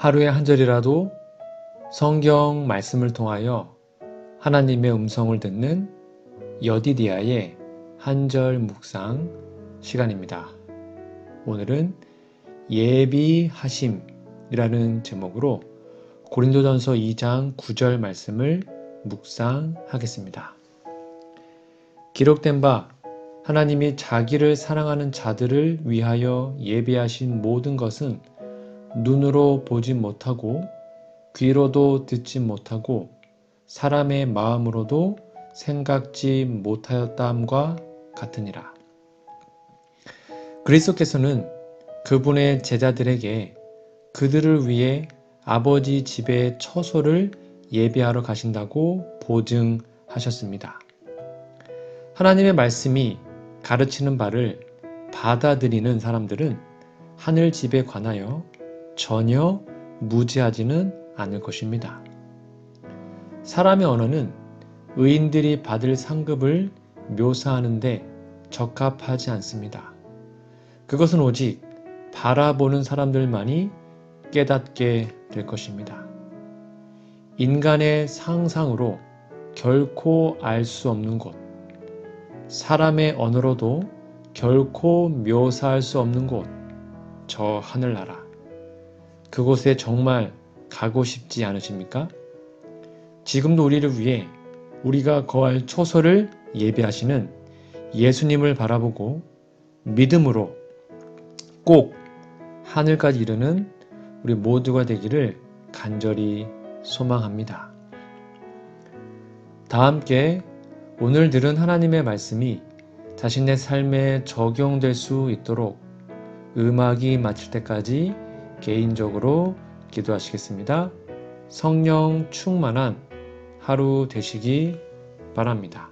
하루에 한 절이라도 성경 말씀을 통하여 하나님의 음성을 듣는 여디디아의 한절 묵상 시간입니다. 오늘은 예비하심이라는 제목으로 고린도전서 2장 9절 말씀을 묵상하겠습니다. 기록된 바 하나님이 자기를 사랑하는 자들을 위하여 예비하신 모든 것은 눈으로 보지 못하고 귀로도 듣지 못하고 사람의 마음으로도 생각지 못하였다함과 같으니라. 그리스도께서는 그분의 제자들에게 그들을 위해 아버지 집의 처소를 예비하러 가신다고 보증하셨습니다. 하나님의 말씀이 가르치는 바를 받아들이는 사람들은 하늘 집에 관하여 전혀 무지하지는 않을 것입니다. 사람의 언어는 의인들이 받을 상급을 묘사하는데 적합하지 않습니다. 그것은 오직 바라보는 사람들만이 깨닫게 될 것입니다. 인간의 상상으로 결코 알 수 없는 곳, 사람의 언어로도 결코 묘사할 수 없는 곳, 저 하늘나라. 그곳에 정말 가고 싶지 않으십니까? 지금도 우리를 위해 우리가 거할 초소를 예배하시는 예수님을 바라보고 믿음으로 꼭 하늘까지 이르는 우리 모두가 되기를 간절히 소망합니다. 다 함께 오늘 들은 하나님의 말씀이 자신의 삶에 적용될 수 있도록 음악이 마칠 때까지 개인적으로 기도하시겠습니다. 성령 충만한 하루 되시기 바랍니다.